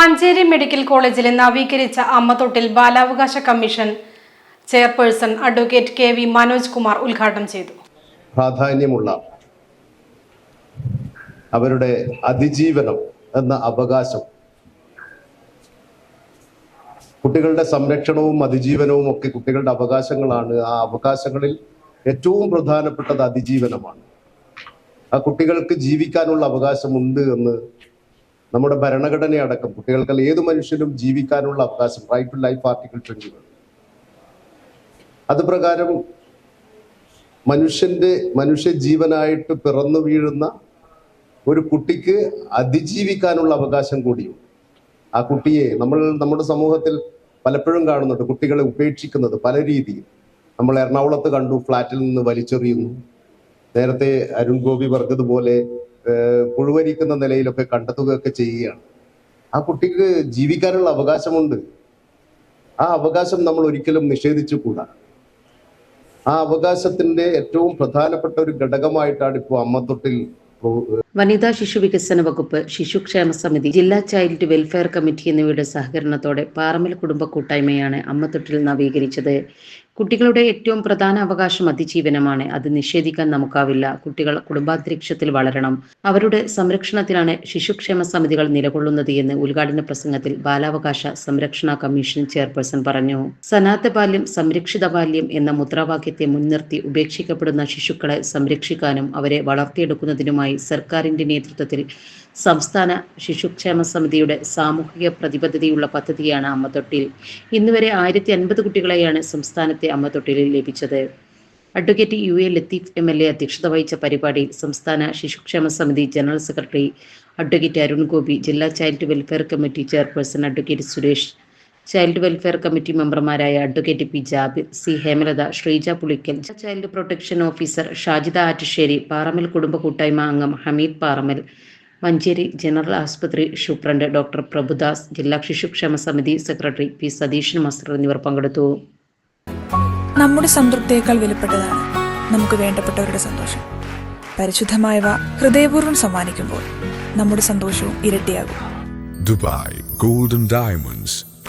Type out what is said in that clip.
Manjeri medical കോളേജിലെ നവീകരിച്ച അമ്മത്തൊട്ടിൽ ബാലാവകാശ commission chairperson advocate K V Manoj Kumar ഉദ്ഘാടനം ചെയ്തു. പ്രാധാന്യമുള്ള അവരുടെ അതിജീവനം എന്ന അവകാശം കുട്ടികളുടെ സംരക്ഷണവും അതിജീവനവും ഒക്കെ കുട്ടികളുടെ അവകാശങ്ങളാണ്. ആ അവകാശങ്ങളിൽ ഏറ്റവും പ്രധാനപ്പെട്ടത് അതിജീവനമാണ്. ആ കുട്ടികൾക്ക് ജീവിക്കാനുള്ള അവകാശമുണ്ട് എന്ന് നമ്മുടെ ഭരണഘടനയടക്കം കുട്ടികൾക്ക് ഏത് മനുഷ്യനും ജീവിക്കാനുള്ള അവകാശം right to life article twenty അത് പ്രകാരം മനുഷ്യന്റെ മനുഷ്യ ജീവനായിട്ട് പിറന്നു വീഴുന്ന ഒരു കുട്ടിക്ക് അതിജീവിക്കാനുള്ള അവകാശം കൂടിയുണ്ട് ആ കുട്ടിയെ നമ്മൾ നമ്മുടെ സമൂഹത്തിൽ പലപ്പോഴും കാണുന്നുണ്ട് കുട്ടികളെ ഉപേക്ഷിക്കുന്നത് പല രീതിയിൽ. നമ്മൾ എറണാകുളത്ത് കണ്ടു ഫ്ലാറ്റിൽ നിന്ന് വലിച്ചെറിയുന്നു. നേരത്തെ അരുൺ ഗോപി പറഞ്ഞതുപോലെ പുഴുവരിക്കുന്ന നിലയിലൊക്കെ കണ്ടെത്തുകയൊക്കെ ചെയ്യുകയാണ്. ആ കുട്ടിക്ക് ജീവിക്കാനുള്ള അവകാശമുണ്ട്. ആ അവകാശം നമ്മൾ ഒരിക്കലും നിഷേധിച്ചുകൂടാ. ആ അവകാശത്തിന്റെ ഏറ്റവും പ്രധാനപ്പെട്ട ഒരു ഘടകമായിട്ടാണ് ഇപ്പോൾ അമ്മത്തൊട്ടിൽ വനിതാ ശിശു വികസന വകുപ്പ് ശിശുക്ഷേമ സമിതി ജില്ലാ ചൈൽഡ് വെൽഫെയർ കമ്മിറ്റി എന്നിവയുടെ സഹകരണത്തോടെ പാറമൽ കുടുംബ കൂട്ടായ്മയാണ് അമ്മത്തൊട്ടിൽ നവീകരിച്ചത്. കുട്ടികളുടെ ഏറ്റവും പ്രധാന അവകാശം അതിജീവനമാണ്. അത് നിഷേധിക്കാൻ നമുക്കാവില്ല. കുട്ടികൾ കുടുംബാന്തരീക്ഷത്തിൽ വളരണം. അവരുടെ സംരക്ഷണത്തിലാണ് ശിശുക്ഷേമ സമിതികൾ നിലകൊള്ളുന്നത് എന്ന് ഉദ്ഘാടന പ്രസംഗത്തിൽ ബാലാവകാശ സംരക്ഷണ കമ്മീഷൻ ചെയർപേഴ്സൺ പറഞ്ഞു. സനാത ബാല്യം സംരക്ഷിത ബാല്യം എന്ന മുദ്രാവാക്യത്തെ മുൻനിർത്തി ഉപേക്ഷിക്കപ്പെടുന്ന ശിശുക്കളെ സംരക്ഷിക്കാനും അവരെ വളർത്തിയെടുക്കുന്നതിനുമായി സർക്കാരിന്റെ നേതൃത്വത്തിൽ സംസ്ഥാന ശിശുക്ഷേമ സമിതിയുടെ സാമൂഹിക പ്രതിബദ്ധതയുള്ള പദ്ധതിയാണ് അമ്മത്തൊട്ടിൽ ഇന്നുവരെ ആയിരത്തി അൻപത് കുട്ടികളെയാണ് സംസ്ഥാനത്തെ അമ്മത്തൊട്ടിലിൽ ലഭിച്ചത്. Advocate U A Latheef M L A അധ്യക്ഷത വഹിച്ച പരിപാടിയിൽ സംസ്ഥാന ശിശുക്ഷേമ സമിതി general secretary advocate Arun Gopi ജില്ലാ child welfare committee chairperson advocate Suresh child welfare committee മെമ്പർമാരായ advocate P Jabir C Hemalatha Sreeja Pulikkal child protection officer Shajida Attusseri Paramal കുടുംബ കൂട്ടായ്മ അംഗം ഹമീദ് പാറമൽ മഞ്ചേരി ജനറൽ ആശുപത്രി സൂപ്രണ്ട് ഡോക്ടർ പ്രഭുദാസ് ജില്ലാ ശിശുക്ഷേമ സമിതി സെക്രട്ടറി പി സതീഷൻ മാസ്റ്റർ എന്നിവർ പങ്കെടുത്തു. നമ്മുടെ സംതൃപ്തിയേക്കാൾ വിലപ്പെട്ടതാണ് നമുക്ക് വേണ്ടപ്പെട്ടവരുടെ സന്തോഷം. പരിശുദ്ധമായവ ഹൃദയപൂർവം സമ്മാനിക്കുമ്പോൾ നമ്മുടെ സന്തോഷവും ഇരട്ടിയാകും. Dubai golden Diamonds,